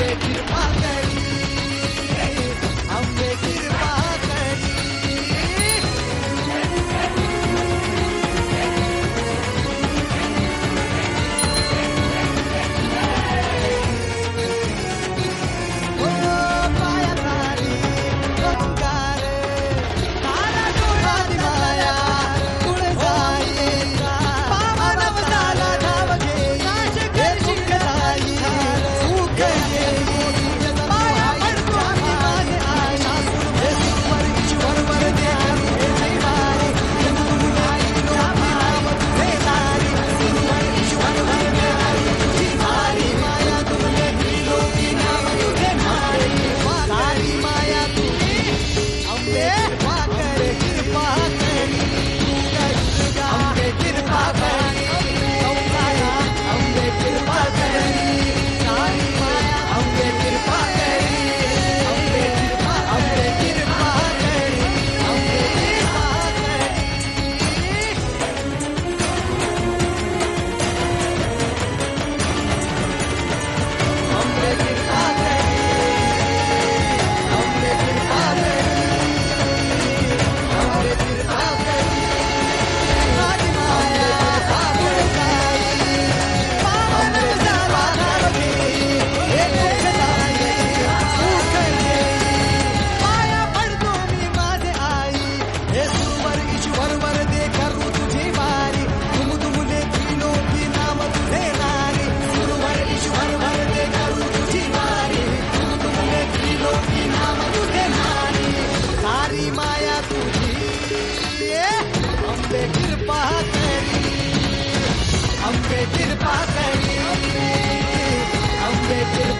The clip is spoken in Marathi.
Pedir paz. आंबे कृपा करी. आंबे कृपा करी. आंबे कृपा